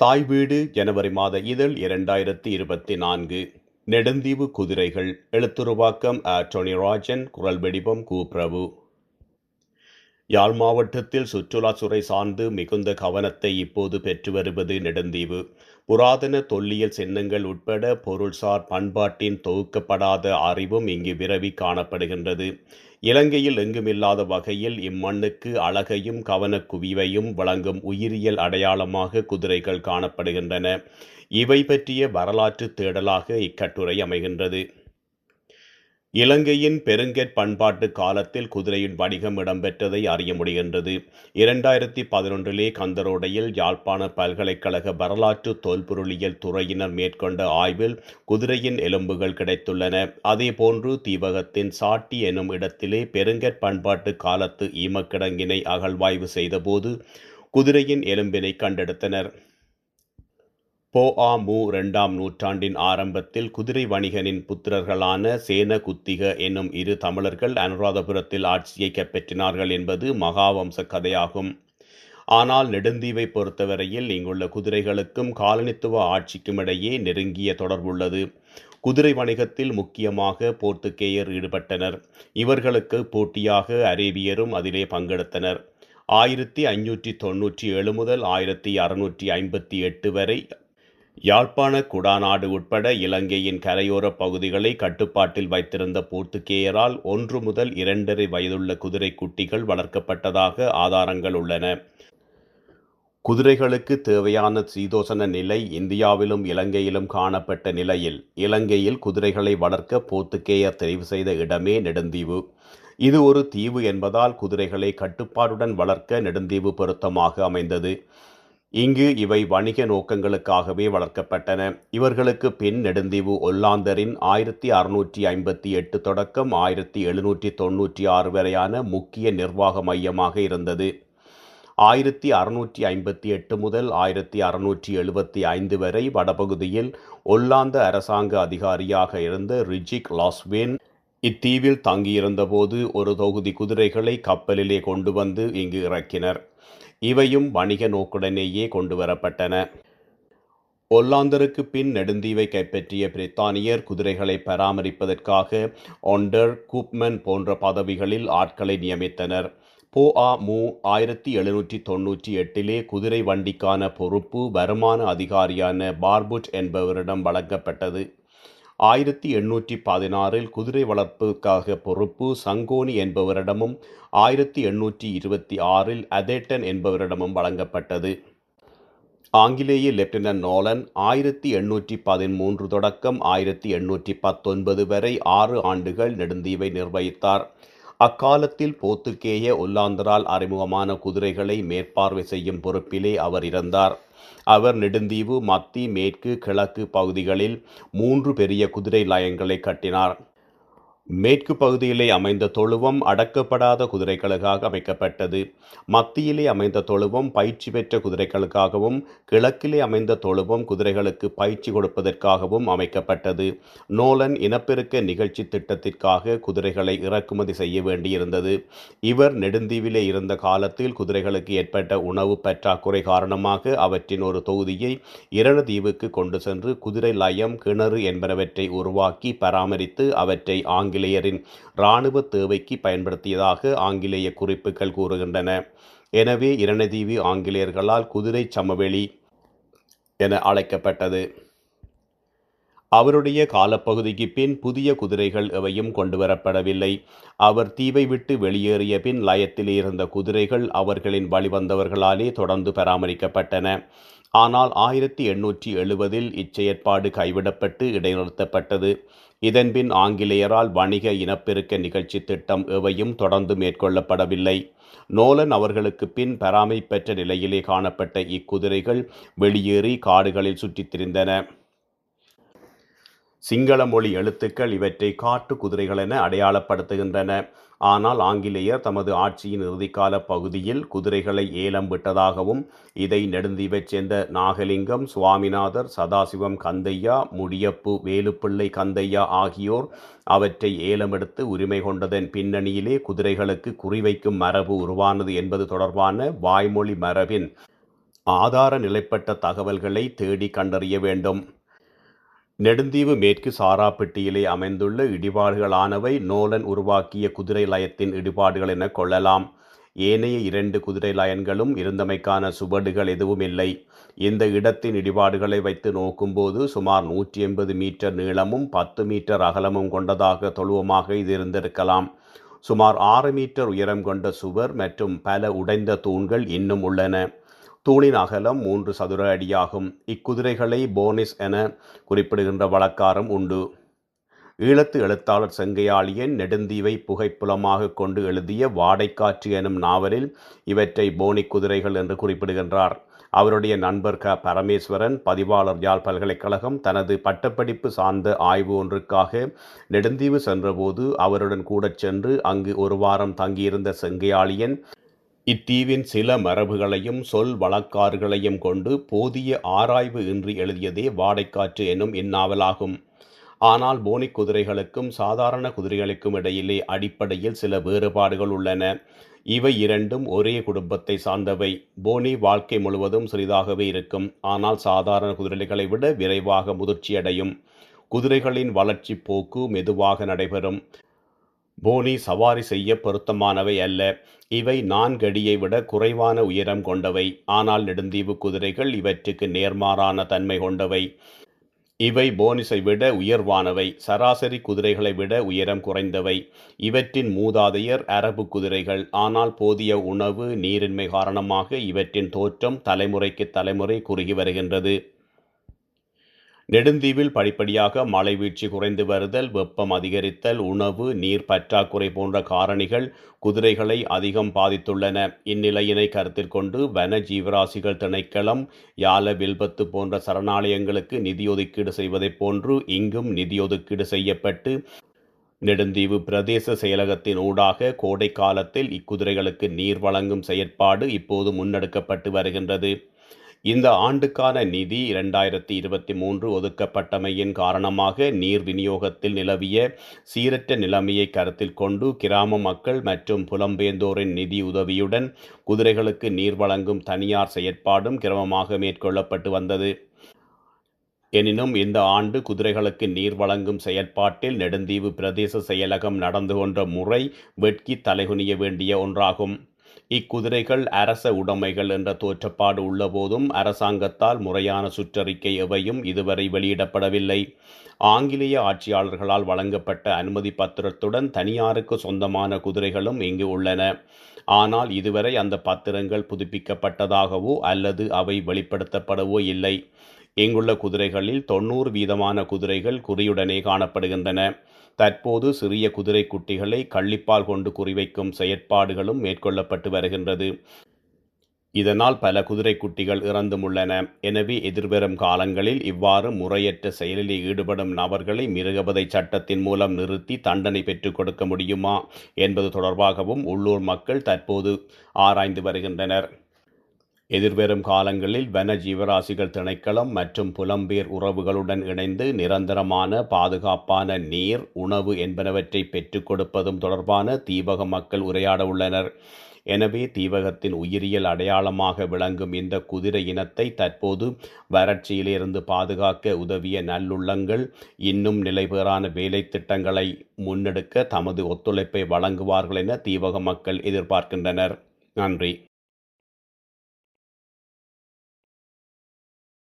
தாய் வீடு ஜனவரி மாத இதழ் இரண்டாயிரத்தி இருபத்தி நான்கு நெடுந்தீவு குதிரைகள் எழுத்துருவாக்கம் ஆ டொனி ராஜன் குரல் வெடிபம் கு. யாழ் மாவட்டத்தில் சுற்றுலாத்துறை சார்ந்து மிகுந்த கவனத்தை இப்போது பெற்று வருவது நெடுந்தீவு. புராதன தொல்லியல் சின்னங்கள் உட்பட பொருள்சார் பண்பாட்டின் தொகுக்கப்படாத அறிவும் இங்கு விரவி காணப்படுகின்றது. இலங்கையில் எங்குமில்லாத வகையில் இம்மண்ணுக்கு அழகையும் கவனக்குவிவையும் வழங்கும் உயிரியல் அடையாளமாக குதிரைகள் காணப்படுகின்றன. இவை பற்றிய வரலாற்று தேடலாக இக்கட்டுரை அமைகின்றது. இலங்கையின் பெருங்கற் பண்பாட்டு காலத்தில் குதிரையின் வணிகம் இடம்பெற்றதை அறிய முடிகின்றது. இரண்டாயிரத்தி பதினொன்றிலே கந்தரோடையில் யாழ்ப்பாண பல்கலைக்கழக வரலாற்று தொல்பொருளியல் துறையினர் மேற்கொண்ட ஆய்வில் குதிரையின் எலும்புகள் கிடைத்துள்ளன. அதேபோன்று தீவகத்தின் சாட்டி எனும் இடத்திலே பெருங்கற் பண்பாட்டு காலத்து ஈமக்கிடங்கினை அகழ்வாய்வு செய்தபோது குதிரையின் எலும்பினை கண்டெடுத்தனர். போ ஆ மு இரண்டாம் நூற்றாண்டின் ஆரம்பத்தில் குதிரை வணிகனின் புத்திரர்களான சேன குத்திக என்னும் இரு தமிழர்கள் அனுராதபுரத்தில் ஆட்சியை கைப்பற்றினார்கள் என்பது மகாவம்ச கதையாகும். ஆனால் நெடுந்தீவை பொறுத்தவரையில் இங்குள்ள குதிரைகளுக்கும் காலனித்துவ ஆட்சிக்கும் இடையே நெருங்கிய தொடர்புள்ளது குதிரை வணிகத்தில் முக்கியமாக போர்த்துக்கேயர் ஈடுபட்டனர். இவர்களுக்கு போட்டியாக அரேபியரும் அதிலே பங்கெடுத்தனர். ஆயிரத்தி ஐநூற்றி தொன்னூற்றி ஏழு முதல் ஆயிரத்தி அறுநூற்றி ஐம்பத்தி எட்டு வரை யாழ்ப்பாண குடாநாடு உட்பட இலங்கையின் கரையோர பகுதிகளை கட்டுப்பாட்டில் வைத்திருந்த போர்த்துக்கேயரால் ஒன்று முதல் இரண்டரை வயதுள்ள குதிரை குட்டிகள் வளர்க்கப்பட்டதாக ஆதாரங்கள் உள்ளன. குதிரைகளுக்கு தேவையான சீதோசன நிலை இந்தியாவிலும் இலங்கையிலும் காணப்பட்ட நிலையில் இலங்கையில் குதிரைகளை வளர்க்க போர்த்துக்கேயர் தெரிவு செய்த இடமே நெடுந்தீவு. இது ஒரு தீவு என்பதால் குதிரைகளை கட்டுப்பாடுடன் வளர்க்க நெடுந்தீவு பொருத்தமாக அமைந்தது. இங்கு இவை வணிக நோக்கங்களுக்காகவே வளர்க்கப்பட்டன. இவர்களுக்கு பின் நெடுந்தீவு ஒல்லாந்தரின் ஆயிரத்தி அறுநூற்றி ஐம்பத்தி எட்டு தொடக்கம் ஆயிரத்தி எழுநூற்றி தொன்னூற்றி ஆறு வரையான முக்கிய நிர்வாக மையமாக இருந்தது. ஆயிரத்தி அறுநூற்றி ஐம்பத்தி எட்டு முதல் ஆயிரத்தி அறுநூற்றி எழுபத்தி ஐந்து வரை வடபகுதியில் ஒல்லாந்த அரசாங்க அதிகாரியாக இருந்த ரிஜிக் லாஸ்வேன் இத்தீவில் தங்கியிருந்தபோது ஒரு தொகுதி குதிரைகளை கப்பலிலே கொண்டு வந்து இங்கு இறக்கினர். இவையும் வணிக நோக்குடனேயே கொண்டு வரப்பட்டன ஒல்லாந்தருக்கு பின் நெடுந்தீவை கைப்பற்றிய பிரித்தானியர் குதிரைகளை பராமரிப்பதற்காக ஒண்டர் கூப்மன் போன்ற பதவிகளில் ஆட்களை நியமித்தனர். போ ஆ மு ஆயிரத்தி எழுநூற்றி தொன்னூற்றி எட்டிலே குதிரை வண்டிக்கான பொறுப்பு வருமான அதிகாரியான பார்புட் என்பவரிடம் வழங்கப்பட்டது. ஆயிரத்தி எண்ணூற்றி பதினாறில் குதிரை வளர்ப்புக்காக பொறுப்பு சங்கோனி என்பவரிடமும் ஆயிரத்தி எண்ணூற்றி இருபத்தி ஆறில் அதேட்டன் என்பவரிடமும் வழங்கப்பட்டது. ஆங்கிலேய லெப்டினன்ட் நோலன் ஆயிரத்தி எண்ணூற்றி பதிமூன்று தொடக்கம் ஆயிரத்தி எண்ணூற்றி பத்தொன்பது வரை ஆறு ஆண்டுகள் நெடுந்தீவை நிர்வகித்தார். அக்காலத்தில் போத்துக்கேய ஒல்லாந்தரால் அறிமுகமான குதிரைகளை மேற்பார்வை செய்யும் பொறுப்பிலே அவர் இருந்தார். அவர் நெடுந்தீவு மத்தி மேற்கு கிழக்கு பகுதிகளில் மூன்று பெரிய குதிரை லயங்களை கட்டினார். மேற்கு பகுதியிலே அமைந்த தொழுவம் அடக்கப்படாத குதிரைகளுக்காக அமைக்கப்பட்டது. மத்தியிலே அமைந்த தொழுவம் பயிற்சி பெற்ற குதிரைகளுக்காகவும் கிழக்கிலே அமைந்த தொழுவம் குதிரைகளுக்கு பயிற்சி கொடுப்பதற்காகவும் அமைக்கப்பட்டது. நோலன் இனப்பெருக்க நிகழ்ச்சி திட்டத்திற்காக குதிரைகளை இறக்குமதி செய்ய வேண்டியிருந்தது. இவர் நெடுந்தீவிலே இருந்த காலத்தில் குதிரைகளுக்கு ஏற்பட்ட உணவு பற்றாக்குறை காரணமாக அவற்றின் ஒரு தொகுதியை இரணதீவுக்கு கொண்டு சென்று குதிரை லயம் கிணறு என்பனவற்றை உருவாக்கி பராமரித்து அவற்றை ஆங்கில ஆங்கிலேயரின் இராணுவ தேவைக்கு பயன்படுத்தியதாக ஆங்கிலேய குறிப்புகள் கூறுகின்றன. எனவே இரணதீவு ஆங்கிலேயர்களால் குதிரை சமவெளி என அழைக்கப்பட்டது. அவருடைய காலப்பகுதிக்கு பின் புதிய குதிரைகள் எவையும் கொண்டு வரப்படவில்லை அவர் தீவை விட்டு வெளியேறிய பின் லயத்தில் இருந்த குதிரைகள் அவர்களின் வழிவந்தவர்களாலே தொடர்ந்து பராமரிக்கப்பட்டன. ஆனால் ஆயிரத்தி எண்ணூற்றி எழுபதில் இச்செயற்பாடு கைவிடப்பட்டு இடைநிறுத்தப்பட்டது. இதன்பின் ஆங்கிலேயரால் வணிக இனப்பெருக்க நிகழ்ச்சி திட்டம் எவையும் தொடர்ந்து மேற்கொள்ளப்படவில்லை. நோலன் அவர்களுக்கு பின் பராமரிப்பற்ற நிலையிலே காணப்பட்ட இக்குதிரைகள் வெளியேறி காடுகளில் சுற்றித் திரிந்தன. சிங்கள மொழி எழுத்துக்கள் இவற்றை காட்டு குதிரைகள் என அடையாளப்படுத்துகின்றன. ஆனால் ஆங்கிலேயர் தமது ஆட்சியின் இறுதிக்கால பகுதியில் குதிரைகளை ஏலம் விட்டதாகவும் இதை நெடுந்தீவைச் சேர்ந்த நாகலிங்கம் சுவாமிநாதர் சதாசிவம் கந்தையா முடியப்பு வேலுப்பிள்ளை கந்தையா ஆகியோர் அவற்றை ஏலமெடுத்து உரிமை கொண்டதன் பின்னணியிலே குதிரைகளுக்கு குறிவைக்கும் மரபு உருவானது என்பது தொடர்பான வாய்மொழி மரபின் ஆதார நிலைப்பட்ட தகவல்களை தேடி கண்டறிய வேண்டும். நெடுந்தீவு மேற்கு சாராப்பட்டியிலே அமைந்துள்ள இடிபாடுகளானவை நோலன் உருவாக்கிய குதிரை லயத்தின் இடிபாடுகள் என கொள்ளலாம். ஏனைய இரண்டு குதிரை லயன்களும் இருந்தமைக்கான சுவடுகள் எதுவும் இல்லை. இந்த இடத்தின் இடிபாடுகளை வைத்து நோக்கும்போது சுமார் நூற்றி எண்பது மீட்டர் நீளமும் பத்து மீட்டர் அகலமும் கொண்டதாக தொழுவமாக இது இருந்திருக்கலாம். சுமார் ஆறு மீட்டர் உயரம் கொண்ட சுவர் மற்றும் பல உடைந்த தூண்கள் இன்னும் உள்ளன. தூணின் அகலம் மூன்று சதுர அடியாகும். இக்குதிரைகளை போனிஸ் என குறிப்பிடுகின்ற வழக்காரம் உண்டு. ஈழத்து எழுத்தாளர் செங்கையாளியன் நெடுந்தீவை புகைப்புலமாக கொண்டு எழுதிய வாடைக்காற்று எனும் நாவலில் இவற்றை போனி குதிரைகள் என்று குறிப்பிடுகின்றார். அவருடைய நண்பர் க. பரமேஸ்வரன் பதிவாளர் யாழ் பல்கலைக்கழகம் தனது பட்டப்படிப்பு சார்ந்த ஆய்வு ஒன்றுக்காக நெடுந்தீவு சென்றபோது அவருடன் கூட சென்று அங்கு ஒரு வாரம் தங்கியிருந்த செங்கையாளியன் இத்தீவின் சில மரபுகளையும் சொல் வழக்காறுகளையும் கொண்டு போதிய ஆராய்வு இன்றி எழுதியதே வாடைக்காற்று எனும் இந்நாவலாகும். ஆனால் போனி குதிரைகளுக்கும் சாதாரண குதிரைகளுக்கும் இடையிலே அடிப்படையில் சில வேறுபாடுகள் உள்ளன. இவை இரண்டும் ஒரே குடும்பத்தை சார்ந்தவை. போனி வாழ்க்கை முழுவதும் சிறிதாகவே இருக்கும். ஆனால் சாதாரண குதிரைகளை விட விரைவாக முதிர்ச்சியடையும். குதிரைகளின் வளர்ச்சி போக்கு மெதுவாக நடைபெறும். போனி சவாரி செய்ய பொருத்தமானவை அல்ல. இவை நான்கடியை விட குறைவான உயரம் கொண்டவை. ஆனால் நெடுந்தீவு குதிரைகள் இவற்றுக்கு நேர்மாறான தன்மை கொண்டவை. இவை போனிஸை விட உயர்வானவை. சராசரி குதிரைகளை விட உயரம் குறைந்தவை. இவற்றின் மூதாதையர் அரபு குதிரைகள். ஆனால் போதிய உணவு நீரின்மை காரணமாக இவற்றின் தோற்றம் தலைமுறைக்கு தலைமுறை குறுகி வருகின்றது. நெடுந்தீவில் படிப்படியாக மழை வீழ்ச்சி குறைந்து வருதல் வெப்பம் அதிகரித்தல் உணவு நீர் பற்றாக்குறை போன்ற காரணிகள் குதிரைகளை அதிகம் பாதித்துள்ளன. இந்நிலையினை கருத்தில் கொண்டு வன ஜீவராசிகள் திணைக்களம் யால வில்பத்து போன்ற சரணாலயங்களுக்கு நிதி ஒதுக்கீடு செய்வதைப் போன்று இங்கும் நிதி ஒதுக்கீடு செய்யப்பட்டு நெடுந்தீவு பிரதேச செயலகத்தின் ஊடாக கோடை காலத்தில் இக்குதிரைகளுக்கு நீர் வழங்கும் செயற்பாடு இப்போது முன்னெடுக்கப்பட்டு வருகின்றது. இந்த ஆண்டுக்கான நிதி இரண்டாயிரத்தி இருபத்தி மூன்று ஒதுக்கப்பட்டமையின் காரணமாக நீர் விநியோகத்தில் நிலவிய சீரற்ற நிலைமையை கருத்தில் கொண்டு கிராம மக்கள் மற்றும் புலம்பெயர்ந்தோரின் நிதி உதவியுடன் குதிரைகளுக்கு நீர் வழங்கும் தனியார் செயற்பாடும் கிரமமாக மேற்கொள்ளப்பட்டு வந்தது. எனினும் இந்த ஆண்டு குதிரைகளுக்கு நீர் வழங்கும் செயற்பாட்டில் நெடுந்தீவு பிரதேச செயலகம் நடந்து கொண்ட முறை வெட்கி தலைகுனிய வேண்டிய ஒன்றாகும். இக்குதிரைகள் அரச உடைமைகள் என்ற தோற்றப்பாடு உள்ளபோதும் அரசாங்கத்தால் முறையான சுற்றறிக்கை எவையும் இதுவரை வெளியிடப்படவில்லை. ஆங்கிலேய ஆட்சியாளர்களால் வழங்கப்பட்ட அனுமதி பத்திரத்துடன் தனியாருக்கு சொந்தமான குதிரைகளும் இங்கு உள்ளன. ஆனால் இதுவரை அந்த பத்திரங்கள் புதுப்பிக்கப்பட்டதாகவோ அல்லது அவை வெளிப்படுத்தப்படவோ இல்லை. இங்குள்ள குதிரைகளில் தொண்ணூறு வீதமான குதிரைகள் குறியுடனே காணப்படுகின்றன. தற்போது சிறிய குதிரை குட்டிகளை கள்ளிப்பால் கொண்டு குறிவைக்கும் செயற்பாடுகளும் மேற்கொள்ளப்பட்டு வருகின்றது. இதனால் பல குதிரை குட்டிகள் இறந்தும் உள்ளன. எனவே எதிர்வரும் காலங்களில் இவ்வாறு முறையற்ற செயலில் ஈடுபடும் நபர்களை மிருகபதை சட்டத்தின் மூலம் நிறுத்தி தண்டனை பெற்றுக் கொடுக்க முடியுமா என்பது தொடர்பாகவும் உள்ளூர் மக்கள் தற்போது ஆராய்ந்து வருகின்றனர். எதிர்வரும் காலங்களில் வன ஜீவராசிகள் திணைக்களம் மற்றும் புலம்பெயர் உறவுகளுடன் இணைந்து நிரந்தரமான பாதுகாப்பான நீர் உணவு என்பனவற்றை பெற்றுக் கொடுப்பதும் தொடர்பான தீபக மக்கள் உரையாட உள்ளனர். எனவே தீவகத்தின் உயிரியல் அடையாளமாக விளங்கும் இந்த குதிரை இனத்தை தற்போது வறட்சியிலிருந்து பாதுகாக்க உதவிய நல்லுள்ளங்கள் இன்னும் நிலைபெறான வேலை திட்டங்களை முன்னெடுக்க தமது ஒத்துழைப்பை வழங்குவார்கள் என தீவக மக்கள் எதிர்பார்க்கின்றனர். நன்றி.